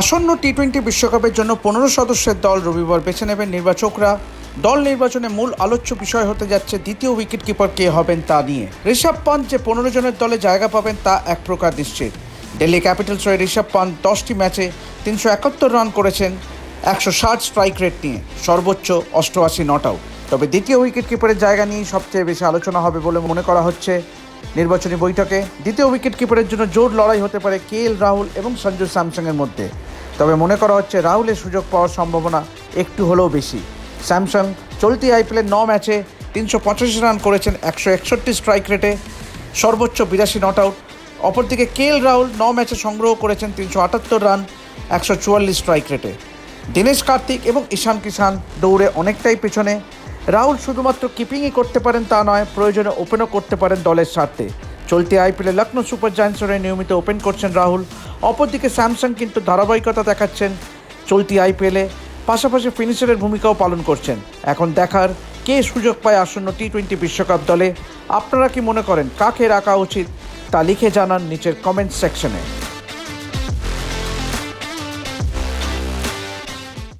আসন্ন T twenty বিশ্বকাপের জন্য পনেরো সদস্যের দল রবিবার বেছে নেবেন নির্বাচকরা। দল নির্বাচনে মূল আলোচ্য বিষয় হতে যাচ্ছে দ্বিতীয় উইকেট কিপার কে হবেন তা নিয়ে। ঋষভ পান্ত যে পনেরো জনের দলে জায়গা পাবেন তা এক প্রকার নিশ্চিত। দিল্লি ক্যাপিটালস হয়ে ঋষভ পান্ত দশটি ম্যাচে তিনশো একাত্তর রান করেছেন, একশো ষাট স্ট্রাইক রেট নিয়ে। সর্বোচ্চ অষ্টআশি নট আউট। তবে দ্বিতীয় উইকেট কিপারের জায়গা নিয়ে সবচেয়ে বেশি আলোচনা হবে বলে মনে করা হচ্ছে। নির্বাচনী বৈঠকে দ্বিতীয় উইকেট কিপারের জন্য জোর লড়াই হতে পারে কে এল রাহুল এবং সঞ্জু স্যামসংয়ের মধ্যে। তবে মনে করা হচ্ছে রাহুলের সুযোগ পাওয়ার সম্ভাবনা একটু হলেও বেশি। স্যামসং চলতি আইপিএলের ন ম্যাচে তিনশো পঁচাশি রান করেছেন একশো একষট্টি স্ট্রাইক রেটে, সর্বোচ্চ বিরাশি নট আউট। অপরদিকে কে এল রাহুল ন ম্যাচে সংগ্রহ করেছেন তিনশো আটাত্তর রান, একশো চুয়াল্লিশ স্ট্রাইক রেটে। দীনেশ কার্তিক এবং ঈশান কিষান দৌড়ে অনেকটাই পেছনে। রাহুল শুধুমাত্র কিপিংই করতে পারেন তা নয়, প্রয়োজনে ওপেনও করতে পারেন দলের স্বার্থে। চলতি আইপিএলে লখনৌ সুপার জায়ান্টসের নিয়মিত ওপেন করছেন রাহুল। অপরদিকে স্যামসাং কিন্তু ধারাবাহিকতা দেখাচ্ছেন চলতি আইপিএলে, পাশাপাশি ফিনিশারের ভূমিকাও পালন করছেন। এখন দেখার কে সুযোগ পায় আসন্ন টি টোয়েন্টি বিশ্বকাপ দলে? আপনারা কি মনে করেন, কাকে রাখা উচিত? তা লিখে জানান নিচের কমেন্ট সেকশনে